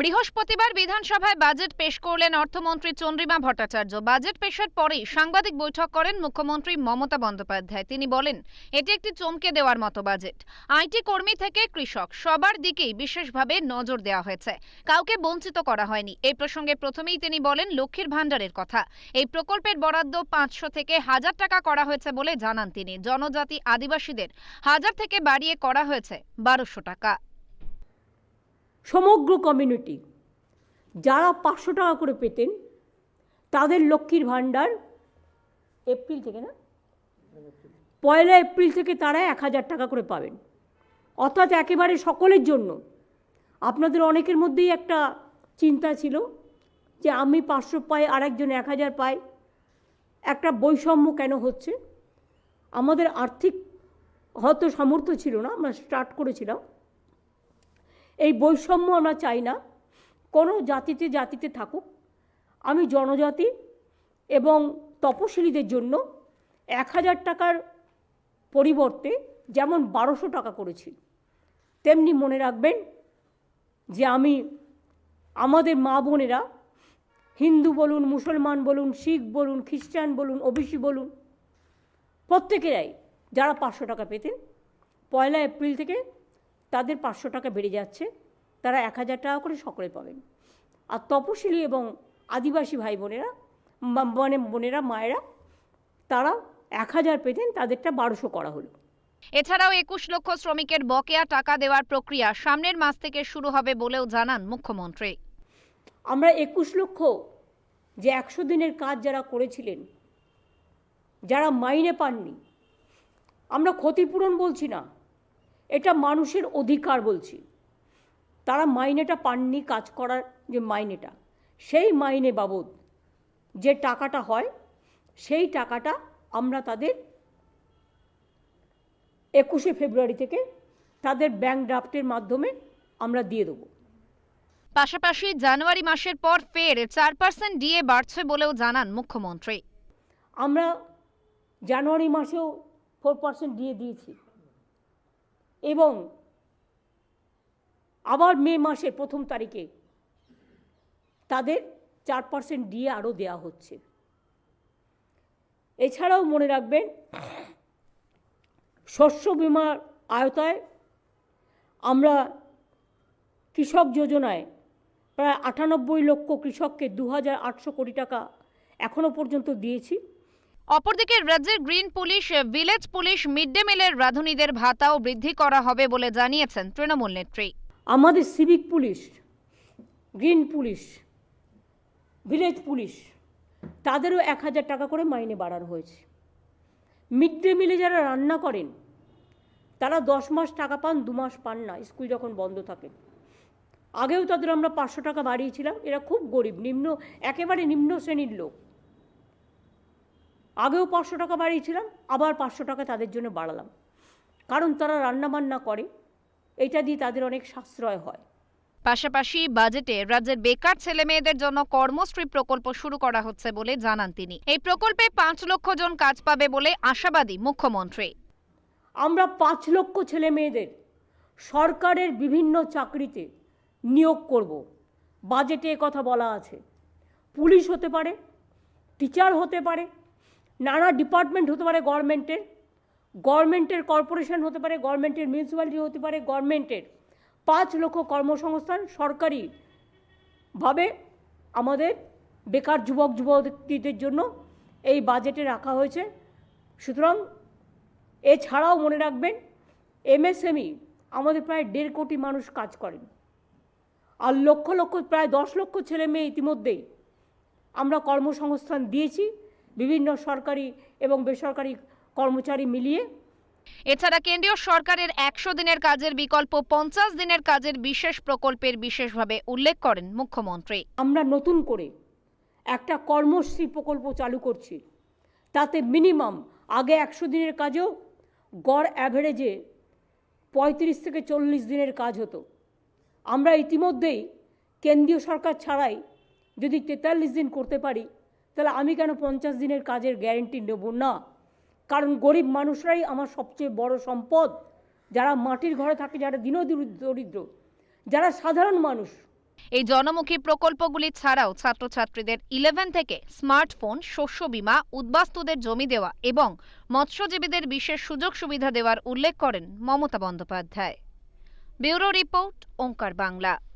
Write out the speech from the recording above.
বৃহস্পতিবার বিধানসভায় বাজেট পেশ করলেন অর্থমন্ত্রী চন্দ্রিমা ভট্টাচার্য। বাজেট পেশের পরেই সাংবাদিক বৈঠক করেন মুখ্যমন্ত্রী মমতা বন্দ্যোপাধ্যায়। তিনি বলেন, এটি একটি চমকে দেওয়ার মতো বাজেট। আইটি কর্মী থেকে কৃষক, সবার দিকেই বিশেষভাবে নজর দেওয়া হয়েছে। কাউকে বঞ্চিত করা হয়নি। এই প্রসঙ্গে প্রথমেই তিনি বলেন, লক্ষ্মীর ভাণ্ডারের কথা। এই প্রকল্পের বরাদ্দ পাঁচশো থেকে হাজার টাকা করা হয়েছে বলে জানান তিনি। জনজাতি আদিবাসীদের হাজার থেকে বাড়িয়ে করা হয়েছে বারোশো টাকা। সমগ্র কমিউনিটি যারা পাঁচশো টাকা করে পেতেন, তাদের লক্ষ্মীর ভাণ্ডার এপ্রিল থেকে না? পয়লা এপ্রিল থেকে তারা এক হাজার টাকা করে পাবেন। অর্থাৎ একেবারে সকলের জন্য। আপনাদের অনেকের মধ্যেই একটা চিন্তা ছিল যে আমি পাঁচশো পাই, আরেকজন এক হাজার পাই। একটা বৈষম্য কেন হচ্ছে? আমাদের আর্থিক হয়তো সামর্থ্য ছিল না, আমরা স্টার্ট করেছিলাম। এই বৈষম্য আমরা চাই না। কোনো জাতিতে জাতিতে থাকুক। আমি জনজাতি এবং তপশিলীদের জন্য এক হাজার টাকার পরিবর্তে যেমন বারোশো টাকা করেছি, তেমনি মনে রাখবেন যে আমি আমাদের মা বোনেরা হিন্দু বলুন, মুসলমান বলুন, শিখ বলুন, খ্রিস্টান বলুন, ওবিসি বলুন, প্রত্যেকেরাই যারা পাঁচশো টাকা পেতেন, পয়লা এপ্রিল থেকে তাদের পাঁচশো টাকা বেড়ে যাচ্ছে। তারা এক হাজার টাকা করে সকলে পাবেন। আর তপশিলি এবং আদিবাসী ভাই বোনেরা মানে বোনেরা মায়েরা তারা এক হাজার পেতেন তাদেরটা বারোশো করা হলো। এছাড়াও একুশ লক্ষ শ্রমিকের বকেয়া টাকা দেওয়ার প্রক্রিয়া সামনের মাস থেকে শুরু হবে বলেও জানান মুখ্যমন্ত্রী। আমরা একুশ লক্ষ যে একশো দিনের কাজ যারা করেছিলেন যারা মাইনে পাননি আমরা ক্ষতিপূরণ বলছি না। এটা মানুষের অধিকার বলছি। তারা মাইনেটা পাননি কাজ করার যে মাইনেটা সেই মাইনে বাবদ যে টাকাটা হয় সেই টাকাটা আমরা তাদের একুশে ফেব্রুয়ারি থেকে তাদের ব্যাংক ড্রাফটের মাধ্যমে আমরা দিয়ে দেবো। পাশাপাশি জানুয়ারি মাসের পর ফের চার পার্সেন্ট ডিএ বাড়ছে বলেও জানান মুখ্যমন্ত্রী। আমরা জানুয়ারি মাসেও ফোর পার্সেন্ট দিয়ে দিয়েছি। এবং আবার মে মাসের প্রথম তারিখে তাদের চার পার্সেন্ট ডিএ আরও দেওয়া হচ্ছে। এছাড়াও মনে রাখবেন, শস্য বিমার আয়তায় আমরা কৃষক যোজনায় প্রায় আটানব্বই লক্ষ কৃষককে দু হাজার আটশো কোটি টাকা এখনও পর্যন্ত দিয়েছি। অপরদিকে রাজ্যের green police, village police mid day মিলের রাঁধুনিদের ভাতাও বৃদ্ধি করা হবে বলে জানিয়েছেন তৃণমূল নেত্রী। আমাদের civic police, green police, village police, তাদেরও এক হাজার টাকা করে মাইনে বাড়ানো হয়েছে। মিড ডে মিলে যারা রান্না করেন, তারা দশ মাস টাকা পান, দু মাস পান না, স্কুল যখন বন্ধ থাকে। আগেও তাদের আমরা পাঁচশো টাকা বাড়িয়েছিলাম, এরা খুব গরিব, নিম্ন, একেবারে নিম্ন শ্রেণির লোক। আগেও পাঁচশো টাকা বাড়িয়েছিলাম আবার পাঁচশো টাকা তাদের জন্য বাড়ালাম। কারণ তারা রান্নাবান্না করে এটা দিয়ে তাদের অনেক সাশ্রয় হয়। পাশাপাশি বাজেটে রাজ্যের বেকার ছেলে মেয়েদের জন্য কর্মশ্রী প্রকল্প শুরু করা হচ্ছে বলে জানান তিনি। এই প্রকল্পে পাঁচ লক্ষ জন কাজ পাবে বলে আশাবাদী মুখ্যমন্ত্রী। আমরা পাঁচ লক্ষ ছেলে মেয়েদের সরকারের বিভিন্ন চাকরিতে নিয়োগ করব। বাজেটে কথা বলা আছে। পুলিশ হতে পারে টিচার হতে পারে নানা ডিপার্টমেন্ট হতে পারে গভর্নমেন্টের গভর্নমেন্টের কর্পোরেশন হতে পারে, গভর্নমেন্টের মিউনিসিপ্যালিটি হতে পারে, গভর্নমেন্টের পাঁচ লক্ষ কর্মসংস্থান সরকারিভাবে আমাদের বেকার যুবক যুবতীদের জন্য এই বাজেটে রাখা হয়েছে। সুতরাং এছাড়াও মনে রাখবেন এমএসএমই আমাদের প্রায় দেড় কোটি মানুষ কাজ করেন আর লক্ষ লক্ষ, প্রায় দশ লক্ষ ছেলে মেয়ে ইতিমধ্যেই আমরা কর্মসংস্থান দিয়েছি। বিভিন্ন সরকারি এবং বেসরকারি কর্মচারী মিলিয়ে। এছাড়া কেন্দ্রীয় সরকারের একশো দিনের কাজের বিকল্প পঞ্চাশ দিনের কাজের বিশেষ প্রকল্পের বিশেষভাবে উল্লেখ করেন মুখ্যমন্ত্রী। আমরা নতুন করে একটা কর্মশ্রী প্রকল্প চালু করছি। তাতে মিনিমাম আগে একশো দিনের কাজেও গড় অ্যাভারেজে পঁয়ত্রিশ থেকে চল্লিশ দিনের কাজ হতো। আমরা ইতিমধ্যেই কেন্দ্রীয় সরকার ছাড়াই যদি তেতাল্লিশ দিন করতে পারি তাহলে আমি কেন পঞ্চাশ দিনের কাজের গ্যারেন্টি নেব না? কারণ গরিব মানুষরাই আমার সবচেয়ে বড় সম্পদ। যারা মাটির ঘরে থাকে, যারা দিন দরিদ্র, যারা সাধারণ মানুষ। এই জনমুখী প্রকল্পগুলি ছাড়াও ছাত্রছাত্রীদের ইলেভেন থেকে স্মার্টফোন শস্য বীমা, উদ্বাস্তুদের জমি দেওয়া এবং মৎস্যজীবীদের বিশেষ সুযোগ সুবিধা দেওয়ার উল্লেখ করেন Mamata Bandyopadhyay. Bureau report, Onkar Bangla.